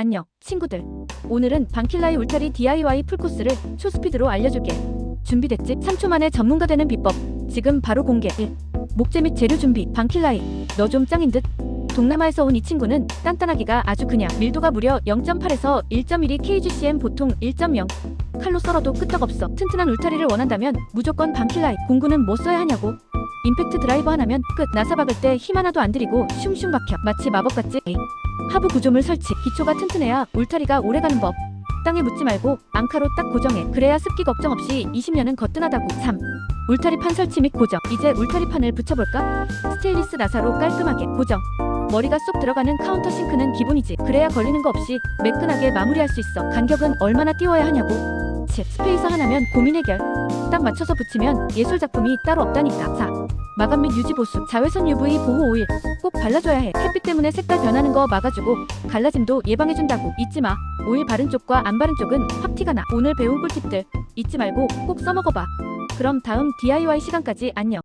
안녕, 친구들. 오늘은 방킬라의 울타리 DIY 풀코스를 초스피드로 알려줄게. 준비됐지? 3초 만에 전문가 되는 비법. 지금 바로 공개. 1. 목재 및 재료 준비. 방킬라이. 너 좀 짱인 듯? 동남아에서 온 이 친구는 단단하기가 아주 그냥 밀도가 무려 0.8에서 1.12 kgcm 보통 1.0 칼로 썰어도 끄떡없어 튼튼한 울타리를 원한다면 무조건 방킬라이 공구는 뭐 써야 하냐고 임팩트 드라이버 하나면 끝. 나사 박을 때 힘 하나도 안 들이고 슝슝 박혀. 마치 마법 같지 에이. 하부 구조물 설치. 기초가 튼튼해야 울타리가 오래가는 법. 땅에 묻지 말고 앙카로 딱 고정해. 그래야 습기 걱정 없이 20년은 거뜬하다고. 3. 울타리판 설치 및 고정. 이제 울타리판을 붙여볼까? 스테인리스 나사로 깔끔하게 고정. 머리가 쏙 들어가는 카운터 싱크는 기본이지. 그래야 걸리는 거 없이 매끈하게 마무리할 수 있어. 간격은 얼마나 띄워야 하냐고. 7. 스페이서 하나면 고민 해결. 딱 맞춰서 붙이면 예술 작품이 따로 없다니까. 4. 마감 및 유지 보수 자외선 UV 보호 오일 꼭 발라줘야 해. 햇빛 때문에 색깔 변하는 거 막아주고 갈라짐도 예방해준다고 잊지 마. 오일 바른 쪽과 안 바른 쪽은 확 티가 나. 오늘 배운 꿀팁들 잊지 말고 꼭 써먹어봐. 그럼 다음 DIY 시간까지. 안녕